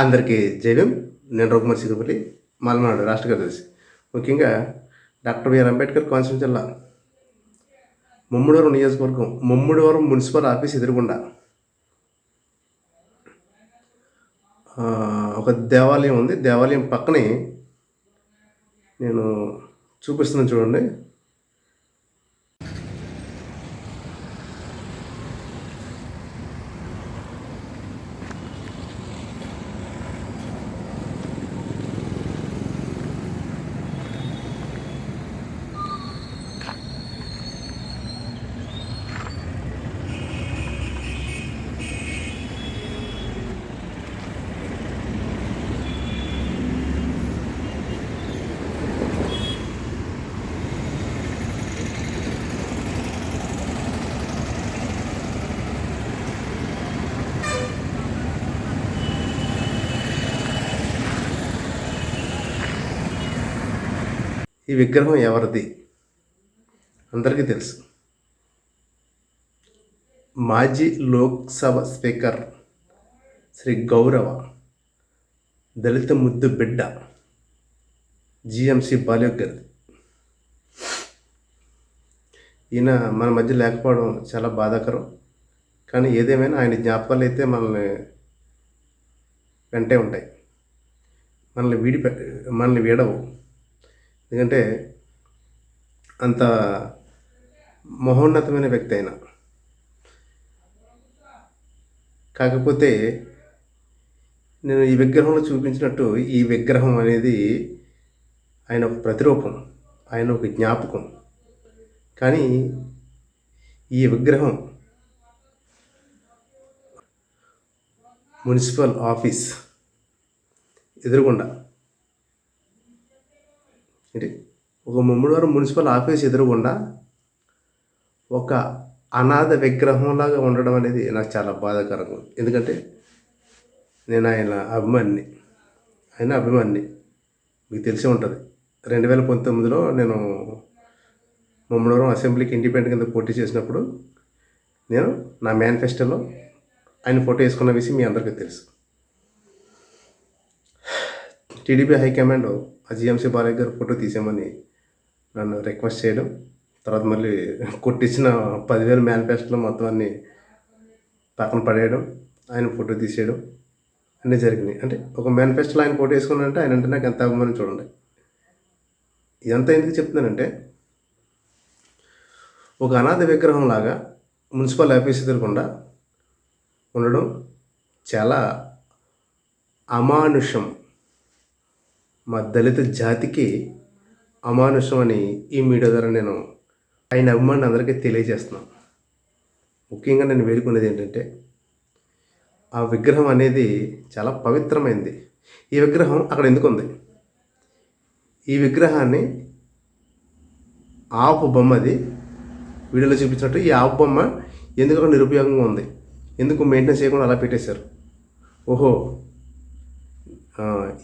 అందరికీ జైవం నేను రఘుమతి సిగుపల్లి మలనాడు రాష్ట్ర కార్యదర్శి. ముఖ్యంగా డాక్టర్ బిఆర్ అంబేద్కర్ కోనసీమ జిల్లా ముమ్మడివరం నియోజకవర్గం ముమ్మడివరం మున్సిపల్ ఆఫీస్ ఎదురుగుండా. ఒక దేవాలయం ఉంది. దేవాలయం పక్కనే నేను చూపిస్తున్నాను చూడండి. ఈ విగ్రహం ఎవరిది? అందరికీ తెలుసు. మాజీ లోక్సభ స్పీకర్ శ్రీ గౌరవ దళిత ముద్దు బిడ్డ జిఎంసి బాల్యోగ్ గారిది. ఈయన మన మధ్య లేకపోవడం చాలా బాధాకరం. కానీ ఏదేమైనా ఆయన జ్ఞాపకాలు అయితే మనల్ని వెంటే ఉంటాయి. మనల్ని వీడి మనల్ని వీడవు. ఎందుకంటే అంత మహోన్నతమైన వ్యక్తి అయినా. కాకపోతే నేను ఈ విగ్రహంలో చూపించినట్టు ఈ విగ్రహం అనేది ఆయన ఒక ప్రతిరూపం ఆయన ఒక జ్ఞాపకం. కానీ ఈ విగ్రహం మున్సిపల్ ఆఫీస్ ఎదురుగుండా అంటే ఒక ముమ్మడివారం మున్సిపల్ ఆఫీస్ ఎదురుగుండా ఒక అనాథ విగ్రహంలాగా ఉండడం అనేది నాకు చాలా బాధాకరంగా ఉంది. ఎందుకంటే నేను ఆయన అభిమాని ఆయన అభిమాని మీకు తెలిసే ఉంటుంది. రెండు వేల పంతొమ్మిదిలో నేను ముమ్మడివరం అసెంబ్లీకి ఇండిపెండెంట్ కింద పోటీ చేసినప్పుడు నేను నా మేనిఫెస్టోలో ఆయన ఫోటో వేసుకున్న విషయం మీ అందరికీ తెలుసు. టీడీపీ హైకమాండ్ జీఎంసీ బాలయ్య గారు ఫోటో తీసేయమని నన్ను రిక్వెస్ట్ చేయడం. తర్వాత మళ్ళీ కొట్టించిన పదివేల మేనిఫెస్టోలో మొత్తం అన్ని పక్కన పడేయడం ఆయన ఫోటో తీసేయడం అన్నీ జరిగినాయి. అంటే ఒక మేనిఫెస్టోలో ఆయన ఫోటో వేసుకున్నానంటే ఆయన అంటే నాకు ఎంత అభిమానం చూడండి. ఇదంతా ఎందుకు చెప్తున్నానంటే ఒక అనాథ విగ్రహం లాగా మున్సిపల్ ఆఫీస్ ఎదురకుండా ఉండడం చాలా అమానుషం. మా దళిత జాతికి అమానుషం అని ఈ మీడియా ద్వారా నేను ఆయన అభిమానులు అందరికీ తెలియజేస్తున్నాను ముఖ్యంగా నేను వేడుకునేది ఏంటంటే ఆ విగ్రహం అనేది చాలా పవిత్రమైంది. ఈ విగ్రహం అక్కడ ఎందుకు ఉంది? ఈ విగ్రహాన్ని ఆపు బొమ్మ అది వీడియోలో చూపించినట్టు ఈ ఆపు బొమ్మ ఎందుకు అక్కడ నిరుపయోగంగా ఉంది? ఎందుకు మెయింటెనెన్స్ చేయకుండా అలా పెట్టేశారు? ఓహో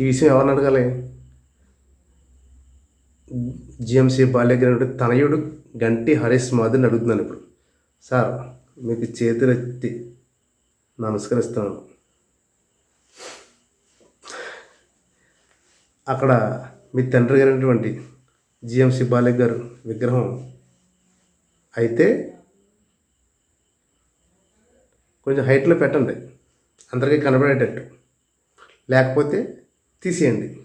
ఈ విషయం ఎవరిని అడగాలి? జిఎంసీ బాల్యగ్రహుడు తనయుడు గంటి హరీష్ మాధుని అడుగుతున్నాను ఇప్పుడు. సార్ మీకు చేతులెత్తి నమస్కరిస్తాను. అక్కడ మీ తండ్రి గారైనటువంటి జిఎంసి బాలయ్య గారు విగ్రహం అయితే కొంచెం హైట్లో పెట్టండి. అందరికీ కనబడేటట్టు. లేకపోతే తీసేయండి.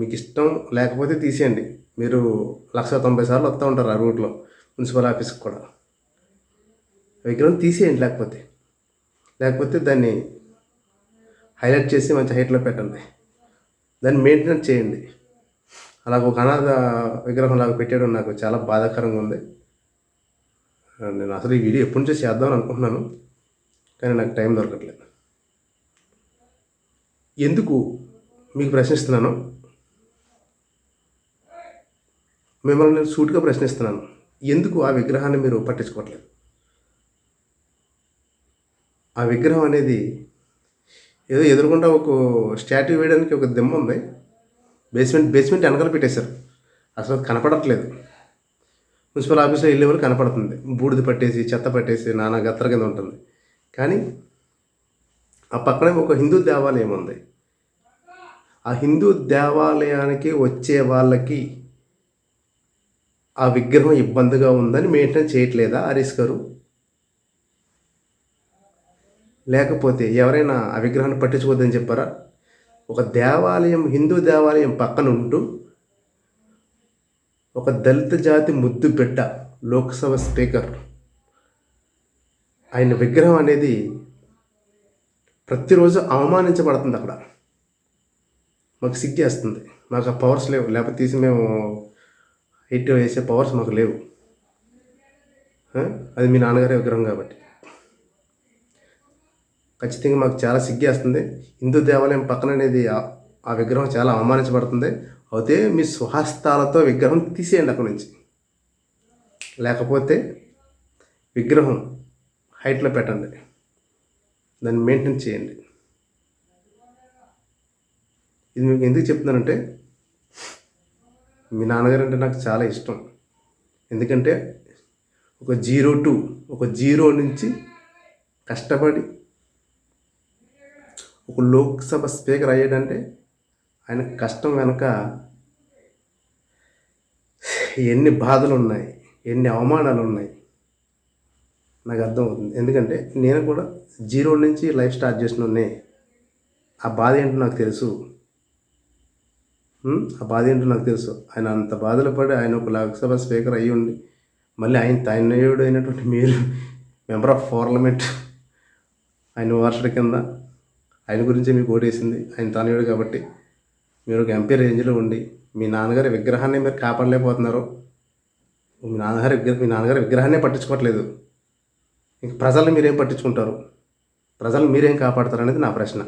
మీకు ఇష్టం లేకపోతే తీసేయండి. మీరు లక్ష తొంభై సార్లు వస్తూ ఉంటారు ఆ రూట్లో మున్సిపల్ ఆఫీస్కి కూడా. విగ్రహం తీసేయండి లేకపోతే. లేకపోతే దాన్ని హైలైట్ చేసి మంచి హైట్లో పెట్టండి. దాన్ని మెయింటెనెన్స్ చేయండి. అలా ఒక అనాథ విగ్రహం లాగా పెట్టేయడం నాకు చాలా బాధాకరంగా ఉంది. నేను అసలు ఈ వీడియో ఎప్పటి నుంచో చేద్దామని అనుకుంటున్నాను. కానీ నాకు టైం దొరకట్లేదు. ఎందుకు మీకు ప్రశ్నిస్తున్నాను? మిమ్మల్ని నేను సూటిగా ప్రశ్నిస్తున్నాను. ఎందుకు ఆ విగ్రహాన్ని మీరు పట్టించుకోవట్లేదు? ఆ విగ్రహం అనేది ఏదో ఎదురుకుండా ఒక స్టాట్యూ వేయడానికి ఒక దిమ్మ ఉంది. బేస్మెంట్ బేస్మెంట్ వెనకాల పెట్టేశారు. అసలు కనపడట్లేదు. మున్సిపల్ ఆఫీస్లో వెళ్ళే వాళ్ళు కనపడుతుంది. బూడిద పట్టేసి చెత్త పట్టేసి నానా గత్తర కింద ఉంటుంది. కానీ ఆ పక్కనే ఒక హిందూ దేవాలయం ఉంది. ఆ హిందూ దేవాలయానికి వచ్చే వాళ్ళకి ఆ విగ్రహం ఇబ్బందిగా ఉందని మెయింటైన్ చేయట్లేదా హరీష్ గారు? లేకపోతే ఎవరైనా ఆ విగ్రహాన్ని పట్టించుకోవద్దని చెప్పారా? ఒక దేవాలయం హిందూ దేవాలయం పక్కన ఉంటూ ఒక దళిత జాతి ముద్దు బిడ్డ లోక్సభ స్పీకర్ ఆయన విగ్రహం అనేది ప్రతిరోజు అవమానించబడుతుంది అక్కడ. మాకు సిగ్గేస్తుంది. మాకు ఆ పవర్స్ లేవు. లేకపోతే తీసి మేము ఎయిట్ వేసే పవర్స్ మాకు లేవు. అది మీ నాన్నగారి విగ్రహం కాబట్టి. ఖచ్చితంగా మాకు చాలా సిగ్గేస్తుంది హిందూ దేవాలయం పక్కన అనేది ఆ- ఆ విగ్రహం చాలా అవమానించబడుతుంది. అయితే మీ స్వహస్తాలతో విగ్రహం తీసేయండి అక్కడి నుంచి. లేకపోతే విగ్రహం హైట్లో పెట్టండి. దాన్ని మెయింటైన్ చేయండి. ఇది మీకు ఎందుకు చెప్తున్నానంటే మీ నాన్నగారు అంటే నాకు చాలా ఇష్టం. ఎందుకంటే ఒక జీరో టు ఒక జీరో నుంచి కష్టపడి ఒక లోక్సభ స్పీకర్ అయ్యాడంటే ఆయన కష్టం వెనక ఎన్ని బాధలు ఉన్నాయి ఎన్ని అవమానాలు ఉన్నాయి నాకు అర్థమవుతుంది. ఎందుకంటే నేను కూడా జీరో నుంచి లైఫ్ స్టార్ట్ చేసిన ఆ బాధ ఏంటో నాకు తెలుసు. ఆ బాధ ఏంటో నాకు తెలుసు. ఆయన అంత బాధలు పడి ఆయన ఒక లోక్సభ స్పీకర్ అయ్యి ఉండి మళ్ళీ ఆయన తనయుడు అయినటువంటి మీరు మెంబర్ ఆఫ్ పార్లమెంట్ ఆయన వారసుడి కింద ఆయన గురించి మీకు ఓటేసింది. ఆయన తనయుడు కాబట్టి మీరు ఒక ఎంపీ రేంజ్లో ఉండి మీ నాన్నగారి విగ్రహాన్ని మీరు కాపాడలేకపోతున్నారు. మీ నాన్నగారి విగ్రహం మీ నాన్నగారి విగ్రహాన్నే పట్టించుకోవట్లేదు. ఇంక ప్రజల్ని మీరేం పట్టించుకుంటారు? ప్రజల్ని మీరేం కాపాడతారు అనేది నా ప్రశ్న.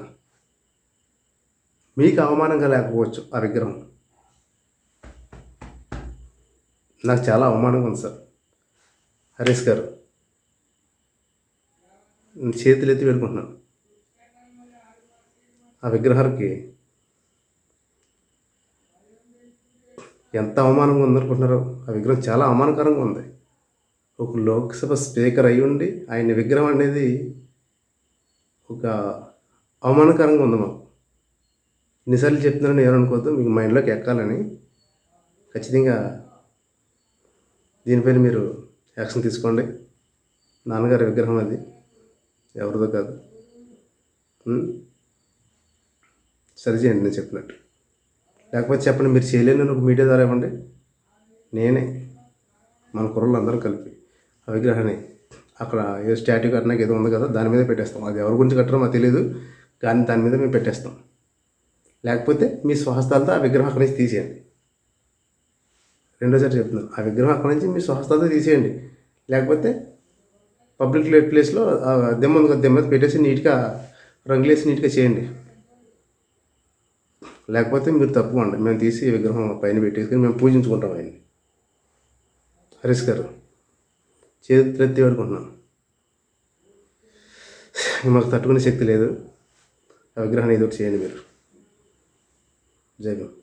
మీకు అవమానంగా లేకపోవచ్చు ఆ విగ్రహం. నాకు చాలా అవమానంగా ఉంది సార్. హరీష్ గారు చేతులు ఎత్తి పెట్టుకుంటున్నాను ఆ విగ్రహానికి ఎంత అవమానంగా ఉందనుకుంటున్నారు ఆ విగ్రహం చాలా అవమానకరంగా ఉంది. ఒక లోక్సభ స్పీకర్ అయి ఉండి ఆయన విగ్రహం అనేది ఒక అవమానకరంగా ఉంది మాకు. ఎన్నిసార్లు చెప్తున్నాను ఏమనుకోవద్దు మీకు మైండ్లోకి ఎక్కాలని. ఖచ్చితంగా దీనిపైన మీరు యాక్షన్ తీసుకోండి. నాన్నగారి విగ్రహం అది ఎవరిదో కాదు. ఉం? సరి చేయండి నేను చెప్పినట్టు. లేకపోతే చెప్పండి మీరు చేయలేను ఒక మీడియా ద్వారా ఇవ్వండి. నేనే మన కుర్రలు అందరం కలిపి ఆ విగ్రహాన్ని అక్కడ ఏ స్టాట్యూ కట్టడానికి ఏదో ఉంది కదా దాని మీద పెట్టేస్తాం. అది ఎవరి గురించి కట్టారో మాకు తెలియదు కానీ దాని మీద మేము పెట్టేస్తాం. లేకపోతే మీ స్వహస్తాలతో ఆ విగ్రహం అక్కడి నుంచి తీసేయండి. రెండోసారి చెప్తున్నాను ఆ విగ్రహం అక్కడి నుంచి మీ స్వహస్తాలతో తీసేయండి. లేకపోతే పబ్లిక్ ప్లేస్లో దెమ్మ దెమ్మ పెట్టేసి నీట్గా రంగులేసి నీట్గా చేయండి. లేకపోతే మీరు తప్పుకోండి. మేము తీసి విగ్రహం పైన పెట్టేసుకుని మేము పూజించుకుంటాం ఆయన్ని. హరీష్ గారు చేతి ఎత్తి మాకు తట్టుకునే శక్తి లేదు. ఆ విగ్రహాన్ని ఏదో ఒకటి చేయండి మీరు. 这个。